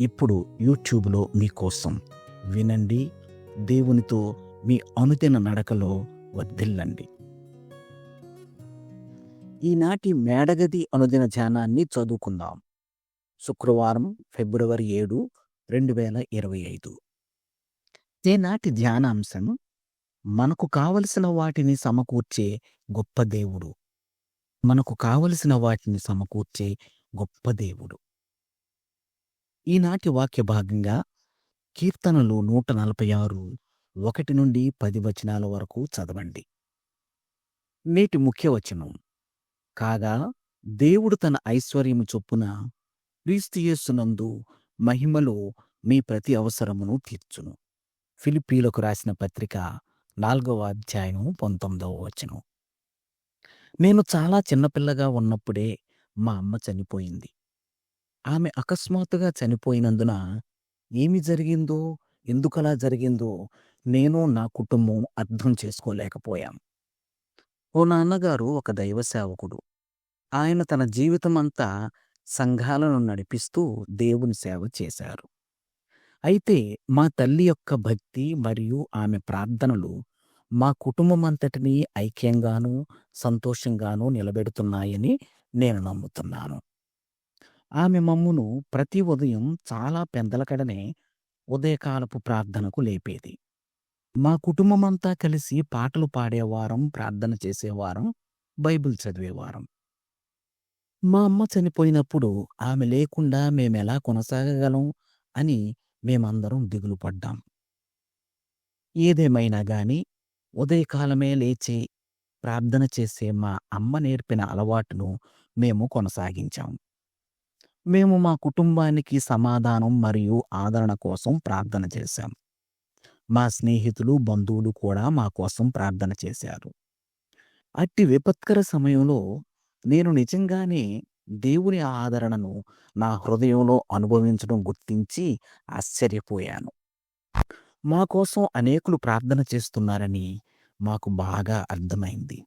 ఇప్పుడు యూట్యూబ్లో మీకోసం వినండి దేవునితో మీ అనుదిన నడకలో వర్ధిల్లండి. ఈనాటి మేడగది అనుదిన ధ్యానాన్ని చదువుకుందాం. శుక్రవారం ఫిబ్రవరి ఏడు రెండు వేల ఇరవై ఐదు. ఈనాటి ధ్యానాంశం మనకు కావలసిన వాటిని సమకూర్చే గొప్ప దేవుడు. మనకు కావలసిన వాటిని సమకూర్చే గొప్ప దేవుడు. ఈనాటి వాక్య భాగంగా కీర్తనలు నూట నలభై ఆరు ఒకటి నుండి పది వచనాల వరకు చదవండి. నేటి ముఖ్య వచనం. కాగా దేవుడు తన ఐశ్వర్యము చొప్పున క్రీస్తుయేసునందు మహిమలో మీ ప్రతి అవసరమును తీర్చును. ఫిలిప్పీలకు రాసిన పత్రిక నాలుగవ అధ్యాయం పంతొమ్మిదవ వచనం. నేను చాలా చిన్నపిల్లగా ఉన్నప్పుడే మా అమ్మ చనిపోయింది. ఆమె అకస్మాత్తుగా చనిపోయినందున ఏమి జరిగిందో ఎందుకలా జరిగిందో నేను నా కుటుంబం అర్థం చేసుకోలేకపోయాం ఓ నాన్నగారు ఒక దైవ సేవకుడు. ఆయన తన జీవితం అంతా సంఘాలను నడిపిస్తూ దేవుని సేవ చేశారు. అయితే మా తల్లి యొక్క భక్తి మరియు ఆమె ప్రార్థనలు మా కుటుంబం అంతటినీ ఐక్యంగానూ సంతోషంగానూ నిలబెడుతున్నాయని నేను నమ్ముతున్నాను. ఆమె మమ్మును ప్రతి ఉదయం చాలా పెందలకడనే ఉదయకాలపు ప్రార్థనకు లేపేది. మా కుటుంబమంతా కలిసి పాటలు పాడేవారం ప్రార్థన చేసేవారం బైబిల్ చదివేవారం. మా అమ్మ చనిపోయినప్పుడు ఆమె లేకుండా మేమెలా కొనసాగగలం అని మేమందరం దిగులు పడ్డాం. ఏదేమైనా గాని ఉదయకాలమే లేచి ప్రార్థన చేసే మా అమ్మ నేర్పిన అలవాటును మేము కొనసాగించాం. మేము మా కుటుంబానికి సమాధానం మరియు ఆదరణ కోసం ప్రార్థన చేశాం. మా స్నేహితులు బంధువులు కూడా మా కోసం ప్రార్థన చేశారు. అట్టి విపత్కర సమయంలో నేను నిజంగానే దేవుని ఆదరణను నా హృదయంలో అనుభవించడం గుర్తించి ఆశ్చర్యపోయాను. మా కోసం అనేకులు ప్రార్థన చేస్తున్నారని మాకు బాగా అర్థమైంది.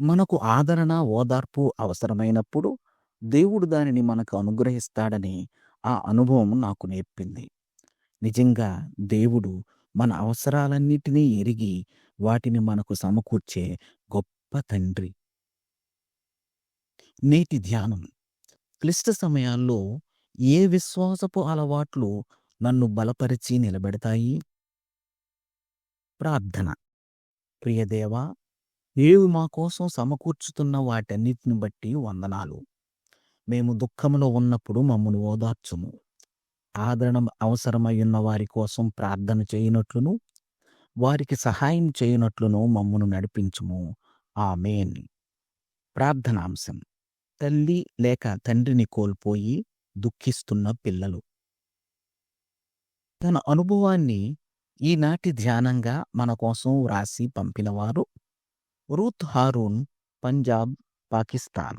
మనకు ఆదరణ ఓదార్పు అవసరమైనప్పుడు దేవుడు దానిని మనకు అనుగ్రహిస్తాడని ఆ అనుభవం నాకు నేర్పింది. నిజంగా దేవుడు మన అవసరాలన్నిటినీ ఎరిగి వాటిని మనకు సమకూర్చే గొప్ప తండ్రి. నేటి ధ్యానం. క్లిష్ట సమయాల్లో ఏ విశ్వాసపు అలవాట్లు నన్ను బలపరిచి నిలబెడతాయి? ప్రార్థన. ప్రియదేవా నీవు మా కోసం సమకూర్చుతున్న వాటన్నిటిని బట్టి వందనాలు. మేము దుఃఖంలో ఉన్నప్పుడు మమ్మను ఓదార్చుము. ఆదరణ అవసరమయ్యున్న వారి కోసం ప్రార్థన చేయనట్లును వారికి సహాయం చేయనట్లును మమ్మను నడిపించుము. ఆమెన్. ప్రార్థనాంశం. తల్లి లేక తండ్రిని కోల్పోయి దుఃఖిస్తున్న పిల్లలు. తన అనుభవాన్ని ఈనాటి ధ్యానంగా మన కోసం వ్రాసి పంపినవారు రూత్ హారూన్ పంజాబ్ పాకిస్తాన్.